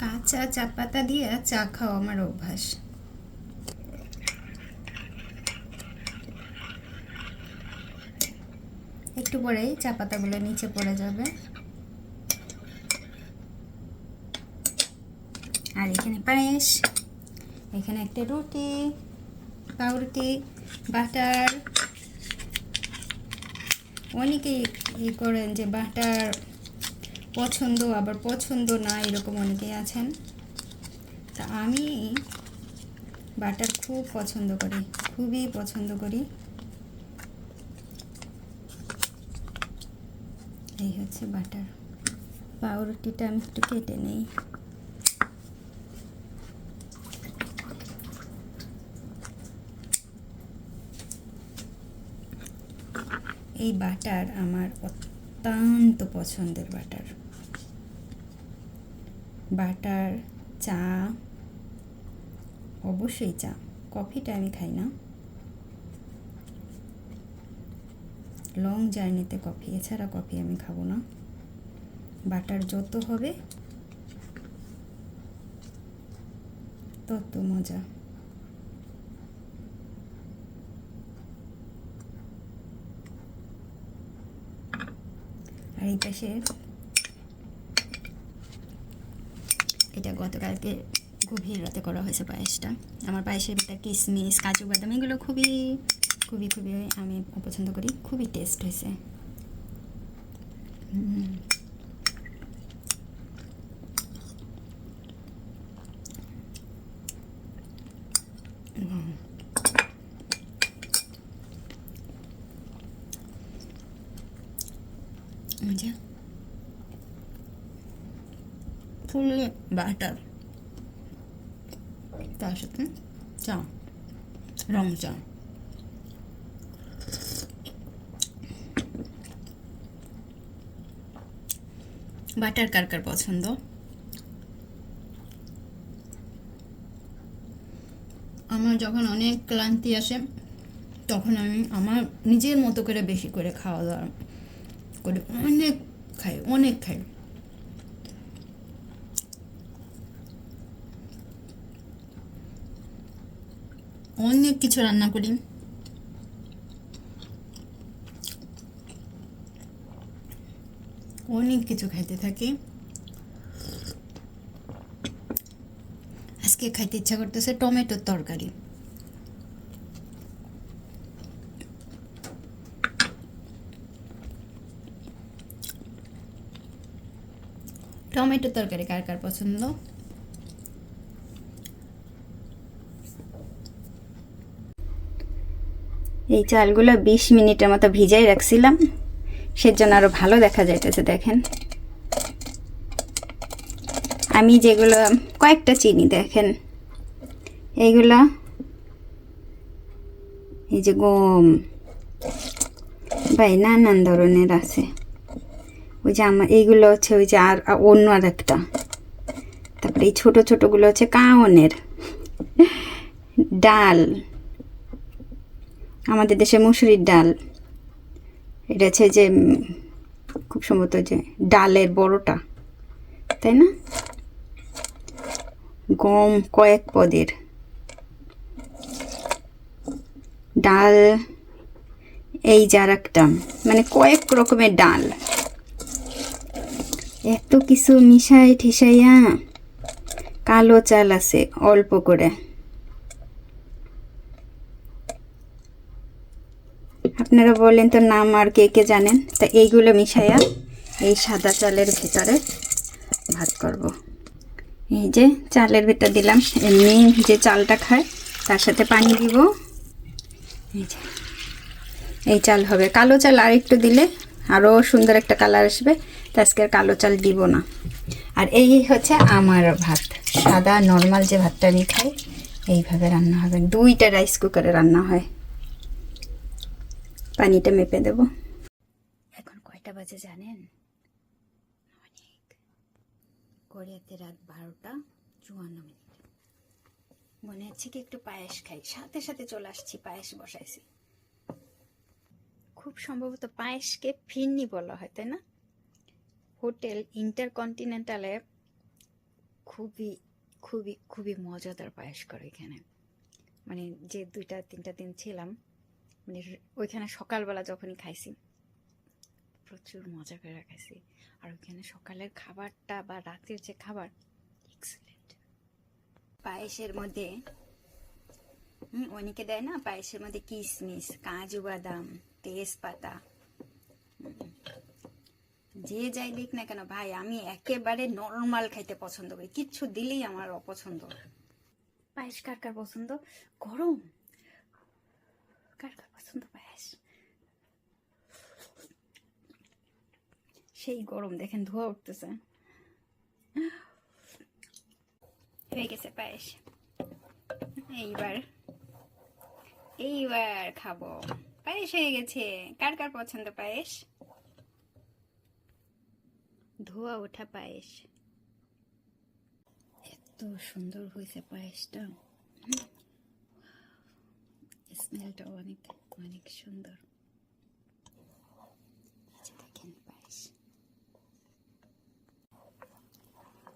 কাঁচা চা পাতা দিয়ে চা খাওয়া আমার অভ্যাস। একটু পরেই চা পাতাগুলো নিচে পড়ে যাবে। আর এখানে পায়েস, এখানে একটা রুটি, পাউরুটি, বাটার। অনেকেই ই করেন যে বাটার পছন্দ, আবার পছন্দ না, এরকম অনেকেই আছেন। তা আমি বাটার খুব পছন্দ করি, খুবই পছন্দ করি। এই হচ্ছে বাটার। পাউরুটিটা আমি একটু কেটে নেই। এই বাটার আমার অত্যন্ত পছন্দের বাটার। বাটার, চা, অবশ্যই চা। কফিটা আমি খাই না। লং জার্নিতে কফি, এছাড়া কফি আমি খাব না। বাটার যত হবে, তত মজা। আর এই পাশে এটা গতকালকে গভীর রাতে করা হয়েছে পায়েসটা। আমার পায়েসের ভিতরে কিশমিশ কাজু বাদাম, এগুলো খুবই খুবই খুবই আমি পছন্দ করি। খুবই টেস্ট হয়েছে। হুম। হুম। এই যে ফুল বাটার। তার সাথে চা, রং চা। বাটার কার কার পছন্দ? আমার যখন অনেক ক্লান্তি আসে, তখন আমি আমার নিজের মতো করে বেশি করে খাওয়া দাওয়া করি অনেক খাই অনেক খাই। অনেক কিছু রান্না করি। অনেক কিছু খাইতে থাকি। আজকে খাইতে ইচ্ছা করতেছে টমেটোর তরকারি। টমেটো তরকারি কার কার পছন্দ? এই চালগুলো বিশ মিনিটের মতো ভিজাই রাখছিলাম। সেজন্য আরও ভালো দেখা যাইতেছে, দেখেন। আমি যেগুলো, কয়েকটা চিনি, দেখেন। এইগুলো, এই যে গম। ভাই, নানান ধরনের আছে। ওই যে আমার এইগুলো হচ্ছে ওই যে আর অন্য আর একটা তারপরে এই ছোটো ছোটোগুলো হচ্ছে কাওনের। ডাল। আমাদের দেশে মুসুরির ডাল। এটা হচ্ছে যে খুব সম্ভবত যে ডালের বড়টা, তাই না? গম কয়েক পদের। ডাল এই যার একটা মানে কয়েক রকমের ডাল। এত কিছু মিশাই ঠিসাইয়া কালো চাল আছে, অল্প করে। আপনারা বলেন তো নাম আর কে কে জানেন? তা এইগুলো মিশাইয়া এই সাদা চালের ভিতরে ভাত করব। এই যে চালের ভিতর দিলাম। এমনি যে চালটা খায়, তার সাথে পানি দিব। এই যে, এই চাল হবে। কালো চাল আর একটু দিলে আরও সুন্দর একটা কালার আসবে। তো আজকে আর কালো চাল দিব না। আর এই হচ্ছে আমার ভাত। সাদা নর্মাল যে ভাতটা আমি খাই, এইভাবে রান্না হবে। দুইটা রাইস কুকারে রান্না হয়। পানিটা মেপে দেব। এখন কয়টা বাজে জানেন? অনেক। কোরিয়াতে রাত বারোটা চুয়ান্ন মিনিট। মনে হচ্ছে কি একটু পায়েস খাই। সাথে সাথে চলে আসছি, পায়েস বসাইছি। খুব সম্ভবত পায়েসকে ফিরনি বলা হয়, তাই না? হোটেল ইন্টারকন্টিনেন্টালে খুবই খুবই খুবই মজাদার পায়েস করে এখানে। মানে যে দুইটা, তিনটা দিন ছিলাম মানে ওইখানে সকালবেলা যখনই খাইছি। প্রচুর মজা করে খাইছি। আর ওইখানে সকালের খাবারটা বা রাতের যে খাবার এক্সেলেন্ট পায়েসের মধ্যে অনেকে দেয় না, পায়েসের মধ্যে কিশমিশ কাজু বাদাম, তেজপাতা। যে যাই দিক না কেন ভাই, আমি একেবারে নর্মাল খাইতে পছন্দ করি। কিচ্ছু দিলেই আমার অপছন্দ। পায়েস কার কার পছন্দ? গরম। কার পছন্দ পায়েস সেই গরম দেখেন, ধোয়া উঠতেছে। হয়ে গেছে পায়েস। এইবার এইবার খাব। পায়েস হয়ে গেছে। কার কার পছন্দ পায়েস? ধোয়া ওঠা পায়েস। এত সুন্দর হয়েছে পায়েসটা। স্মেলটা অনেক অনেক সুন্দর। দেখেন পায়েস।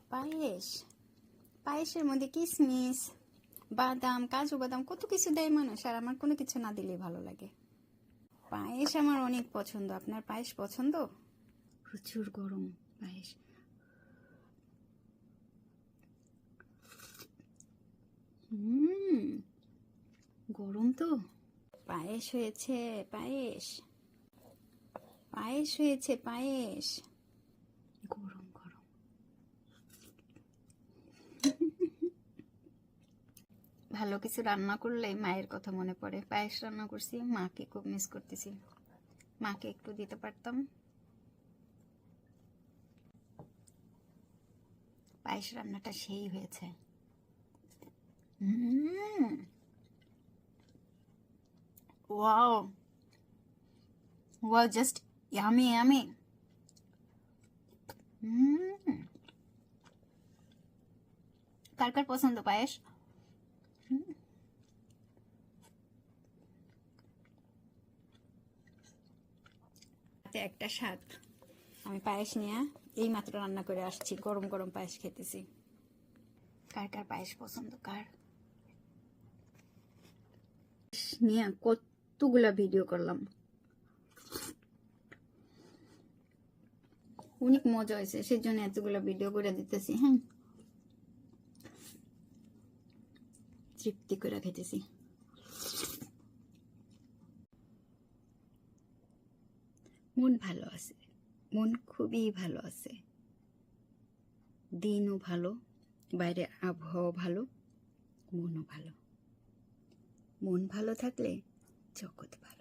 পায়েস? পায়েসের মধ্যে কিশমিশ বাদাম, কাজু বাদাম, কত কিছু দেয় মানুষ, আর আমার কোনো কিছু না দিলেই ভালো লাগে। পায়েস আমার অনেক পছন্দ। আপনার পায়েস পছন্দ? প্রচুর গরম পায়েস। হুম। গরম তো। পায়েস হয়েছে পায়েস। পায়েস হয়েছে পায়েস। গরম গরম। ভালো কিছু রান্না করলে মায়ের কথা মনে পড়ে। পায়েস রান্না করছি মাকে খুব মিস করতেছি। মাকে একটু দিতে পারতাম। পায়েস রান্নাটা সেই হয়েছে। হুম। Wow wow just yummy yummy hmm কার কার পছন্দ পায়েস? একটা স্বাদ। আমি পায়েস নিয়ে এই মাত্র রান্না করে আসছি গরম গরম পায়েস খেতেছি। কার কার পায়েস পছন্দ কার? নিয়ে কতগুলা ভিডিও করলাম। অনেক মজা হয়েছে সেই জন্য এতগুলা ভিডিও করে দিতেছি হ্যাঁ। তৃপ্তি করে খেতেছি। মন ভালো আছে, মন খুবই ভালো আছে। দিনও ভালো, বাইরে আবহাওয়া ভালো, মনও ভালো। মন ভালো থাকলে জগৎ ভালো